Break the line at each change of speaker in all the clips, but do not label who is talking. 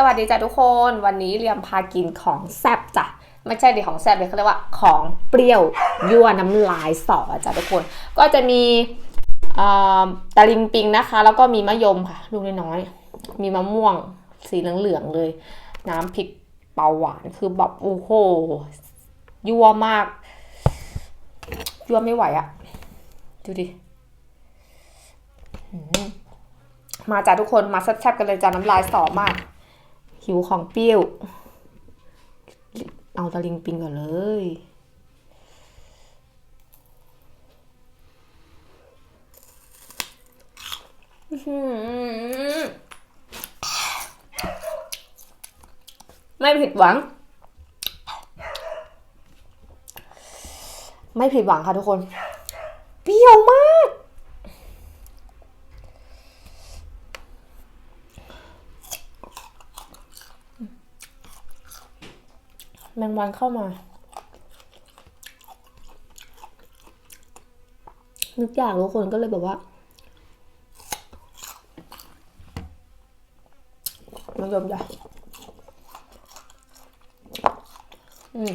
สวัสดีจ้ะทุกคนวันนี้เรียมพากินของแซบจ้ะไม่ใช่ดิของแซบเลยเขาเรียกว่าของเปรี้ยวยั่วน้ำลายสอจ้ะทุกคน ก็จะมีตะลิงปิงนะคะ แล้วก็มีมะยมค่ะลูกน้อยๆมีมะม่วงสีเหลืองๆเลย น้ำพริกเปาหวานคือแบบโอ้โหยั่วมากยั่วไม่ไหวอะดูดิมมาจ้ะทุกคนมาแซ่บๆกันเลยจ้ะน้ำลายสอมาก หิวของเปรี้ยว เอาตะลิงปิงก่อนเลย ไม่ผิดหวัง ไม่ผิดหวังค่ะทุกคน เปรี้ยวมาก แมงวันเข้ามา นึกอยากทุกคนก็เลยแบบว่ามายมจ้ะอืม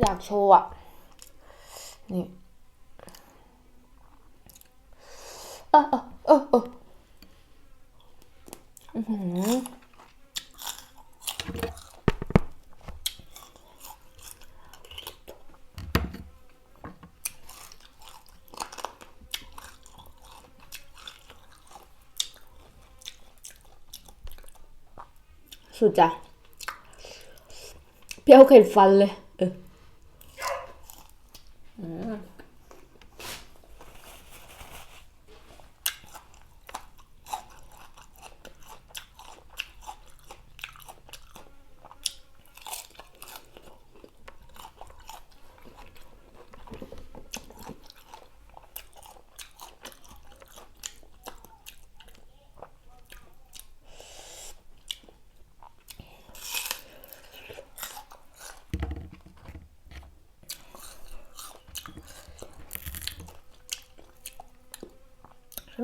อยากโชว์อะ นี่ เออเออเออ สุดจ้ะเปรี้ยวเข็ดฟันเลย เออ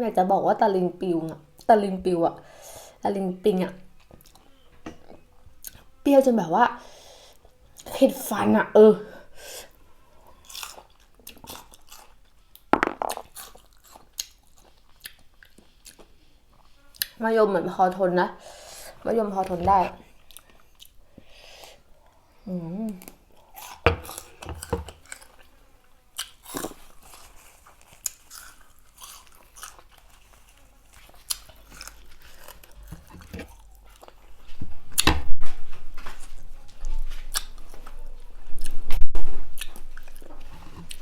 อยากจะบอกว่าตะลิงปิวอะตะลิงปิวอะตะลิงปิงอะเปรี้ยวจนแบบว่าเผ็ดฟันอะเออมายมเหมือนพอทนนะมายมพอทนได้ อืม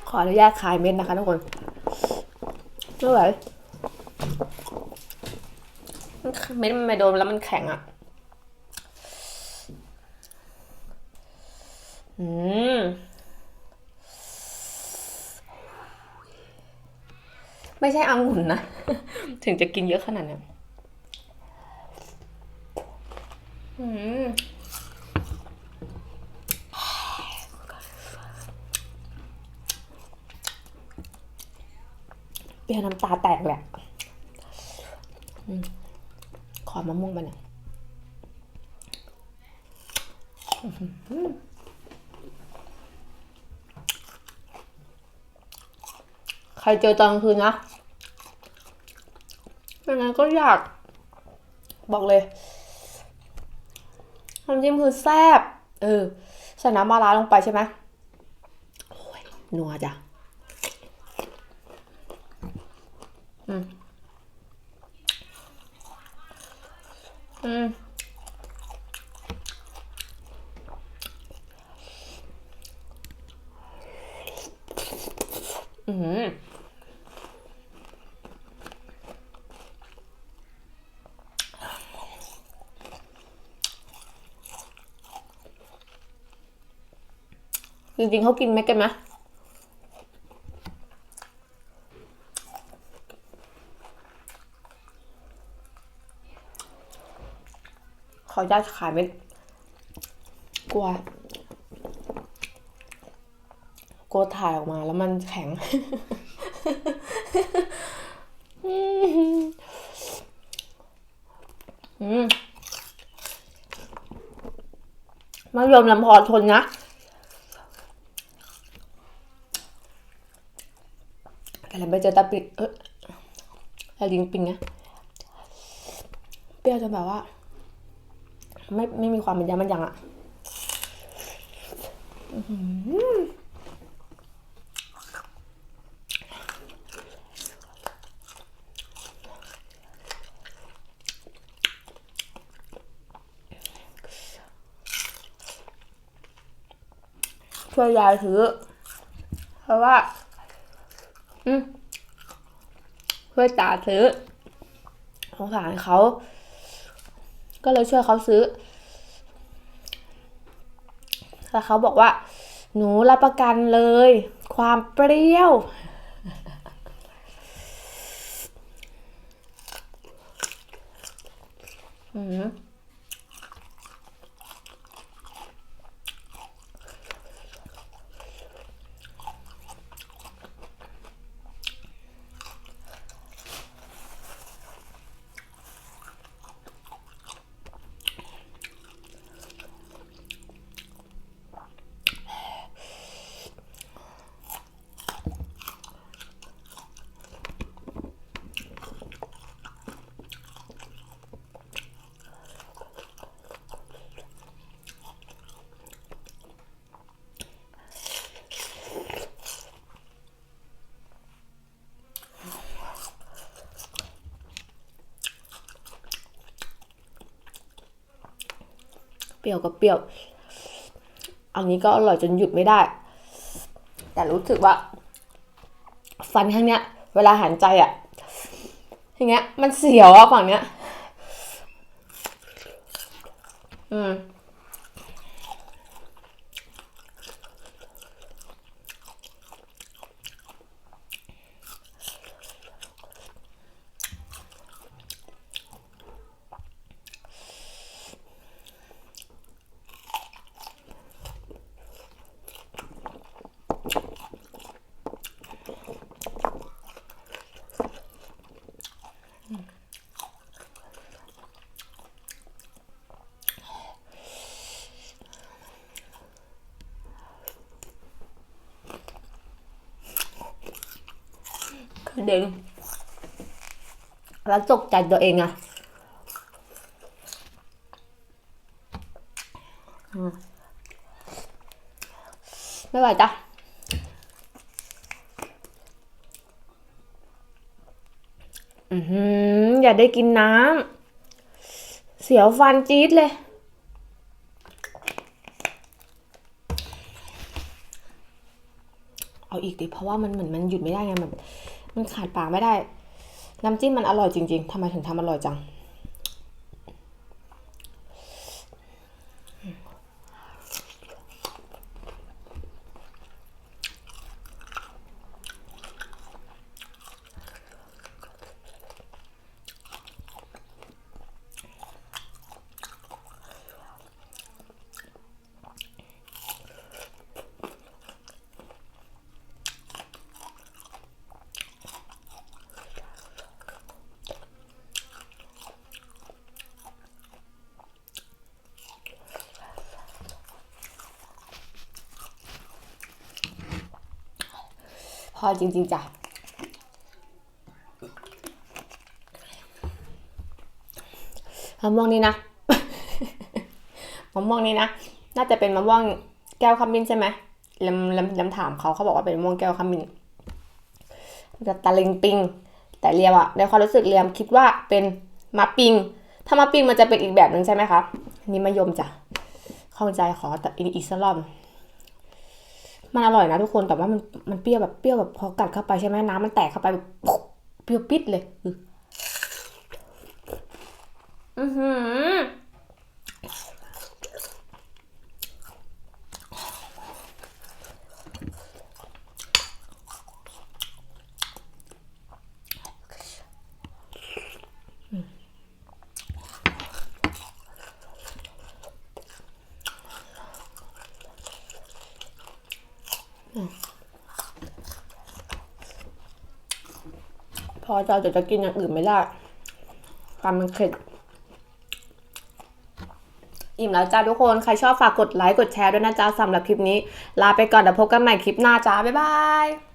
ขออนุญาตคายเม็ดนะคะทุกคนไม่ไหวเม็ดมันไม่โดนแล้วมันแข็งอะ อืมไม่ใช่องุ่นนะ ถึงจะกินเยอะขนาดเนี้ยอืม เปียน้ำตาแตกแหละอืมขอมะม่วงมาหน่อยใครเจอตอนกลางคืนนะไม่งั้นก็อยาก บอกเลยน้ำจิ้มคือแซ่บ เออใส่น้ำมะระลงไปใช่ไหมโอ้ยนัวจ้ะ อืม อืมอืมจริงๆเขากินไหมกันไหม ออนุญาตขายไม่กลัว กลัวถ่ายออกมาแล้วมันแข็งมมะยมลำพอทนนะแต่เราไปเจอตาปิดเออตาลิงปิงนะเปรี้ยวจนแบบว่า ไม่ไม่มีความเป็นยามันยังอะอื้ออช่วยยายถือ เพราะว่า อืมช่วยตาซื้อสงสารเขา ก็เลยช่วยเขาซื้อ แล้วเขาบอกว่า หนูรับประกันเลย ความเปรี้ยว อืม รี้ยวก็เปรี้ยว อันนี้ก็อร่อยจนหยุดไม่ได้ แต่รู้สึกว่า ฟันข้างเนี้ย เวลาหันใจอะอย่างเงี้ย มันเสียวอะฝั่งเนี้ย อืม คือ เด้งแล้วตกใจตัวเองอะไม่ไหวจ้ะอือออย่าได้กินน้ำ เสียวฟันจี๊ดเลย เอาอีกดิเพราะว่ามันเหมือนมันหยุดไม่ได้ไงแบบ มันขาดปากไม่ได้ น้ำจิ้มมันอร่อยจริง ๆทำไมถึงทำอร่อยจัง พอจริง ๆจ้ะมะม่วงนี้นะมะม่วงนี้นะ น่าจะเป็นมะม่วงแก้วขมิ้นใช่ไหมลำลำลำถามเขาเขาบอกว่าเป็นมะม่วงแก้วขมิ้นจะตะลิงปิง แต่เรียมอะในความรู้สึกเรียมคิดว่าเป็นมะปิง ถ้ามะปิงมันจะเป็นอีกแบบหนึ่งใช่ไหมคะอันนี่มะยมจ้ะเข้าใจขอแต่อีกสักรอบ มันอร่อยนะทุกคนแต่ว่ามันมันเปรี้ยวแบบเปรี้ยวแบบพอกัดเข้าไปใช่ไหมน้ำมันแตกเข้าไปแบบเปรี้ยวปิดเลย อือหือ พอจะจะจะกินอย่างอื่นไม่ได้ความมันเค็ดอิ่มแล้วจ้าทุกคน ใครชอบฝากกดไลค์ กดแชร์ด้วยนะจ้าสำหรับคลิปนี้ ลาไปก่อนและวพบกันใหม่คลิปหน้าจ้า บ๊ายบาย